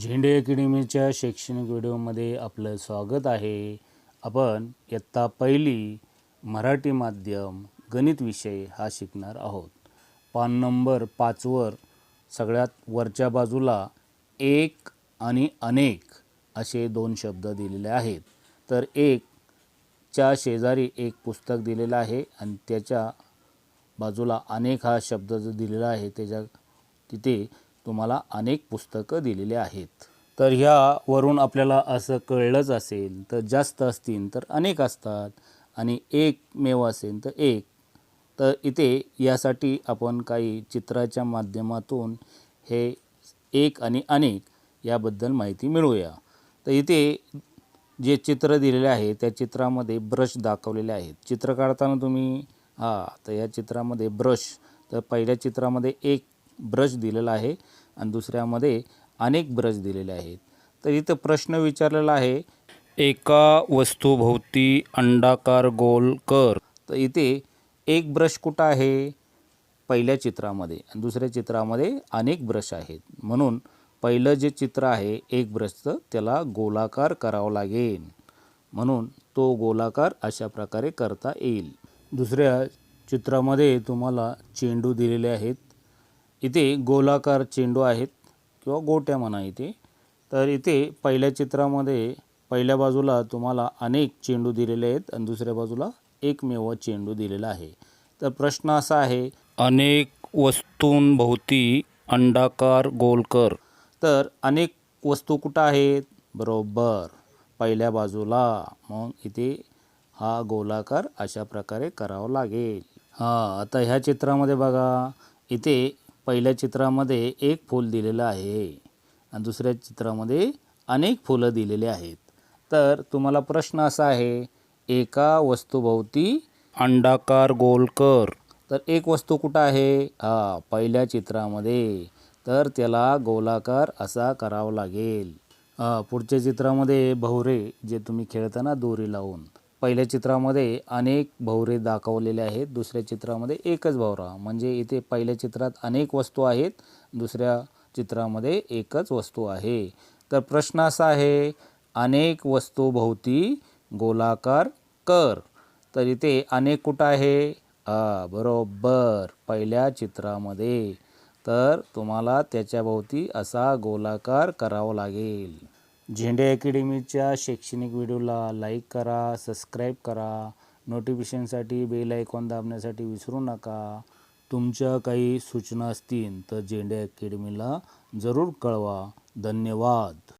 झेंडे अकॅडमीच्या शैक्षणिक व्हिडिओमध्ये आपलं स्वागत आहे. आपण इयत्ता पहिली मराठी माध्यम गणित विषय हा शिकणार आहोत. पान नंबर पाचवर सगळ्यात वरच्या बाजूला एक आणि अनेक असे दोन शब्द दिलेले आहेत. तर एक च्या शेजारी एक पुस्तक दिलेलं आहे आणि त्याच्या बाजूला अनेक हा शब्द जो दिलेला आहे त्याच्या तिथे तुम्हाला अनेक पुस्तकं दिलेली आहेत. तर ह्यावरून आपल्याला असं कळलंच असेल तर जास्त असतील तर अनेक असतात आणि एक मेव असेल तर एक. तर इथे यासाठी आपण काही चित्राच्या माध्यमातून हे एक आणि अनेक याबद्दल माहिती मिळवूया. तर इथे जे चित्र दिलेले आहे त्या चित्रामध्ये ब्रश दाखवलेले आहेत. चित्र काढताना तुम्ही हां तर या चित्रामध्ये ब्रश. तर पहिल्या चित्रामध्ये एक ब्रश दिलेला आहे आणि दुसऱ्यामध्ये अनेक ब्रश दिलेले आहेत. तर इथं प्रश्न विचारलेला आहे एका वस्तूभोवती अंडाकार गोल कर. तर इथे एक ब्रश कुठं आहे? पहिल्या चित्रामध्ये. आणि दुसऱ्या चित्रामध्ये अनेक ब्रश आहेत. म्हणून पहिलं जे चित्र आहे एक ब्रशचं त्याला गोलाकार करावं लागेल. म्हणून तो गोलाकार अशा प्रकारे करता येईल. दुसऱ्या चित्रामध्ये तुम्हाला चेंडू दिलेले आहेत. इथे गोलाकार चेंडू आहेत किंवा गोट्या म्हणा इथे. तर इथे पहिल्या चित्रामध्ये पहिल्या बाजूला तुम्हाला अनेक चेंडू दिलेले आहेत आणि दुसऱ्या बाजूला एकमेव चेंडू दिलेला आहे. तर प्रश्न असा आहे अनेक वस्तूंभोवती अंडाकार गोलकर. तर अनेक वस्तू कुठं आहेत? बरोबर. पहिल्या बाजूला. मग इथे हा गोलाकार अशा प्रकारे करावा लागेल. हां आता ह्या चित्रामध्ये बघा इथे पहिल्या चित्रामध्ये एक फूल दिलेलं आहे आणि दुसऱ्या चित्रामध्ये अनेक फुलं दिलेली आहेत. तर तुम्हाला प्रश्न असा आहे एका वस्तूभोवती अंडाकार गोल कर तर एक वस्तू कुठं आहे? हा पहिल्या चित्रामध्ये. तर त्याला गोलाकार असा करावा लागेल. पुढच्या चित्रामध्ये भवरे जे तुम्ही खेळताना दोरी लावून. पहिल्या चित्रामध्ये अनेक भवरे दाखवलेले आहेत. दुसऱ्या चित्रामध्ये एकच भवरा. म्हणजे इथे पहिल्या चित्रात अनेक वस्तू आहेत. दुसऱ्या चित्रामध्ये एकच वस्तू आहे. तर प्रश्न असा आहे अनेक वस्तूभोवती गोलाकार कर. तर इथे अनेक कुठं आहे? बरोबर. पहिल्या चित्रामध्ये. तर तुम्हाला त्याच्याभोवती असा गोलाकार करावा लागेल. झेंडे अकॅडमीच्या शैक्षणिक व्हिडिओला लाईक करा सबस्क्राईब करा. नोटिफिकेशनसाठी बेल आयकॉन दाबण्यासाठी विसरू नका. तुमच्या काही सूचना असतील तर झेंडे अकॅडमीला जरूर कळवा. धन्यवाद.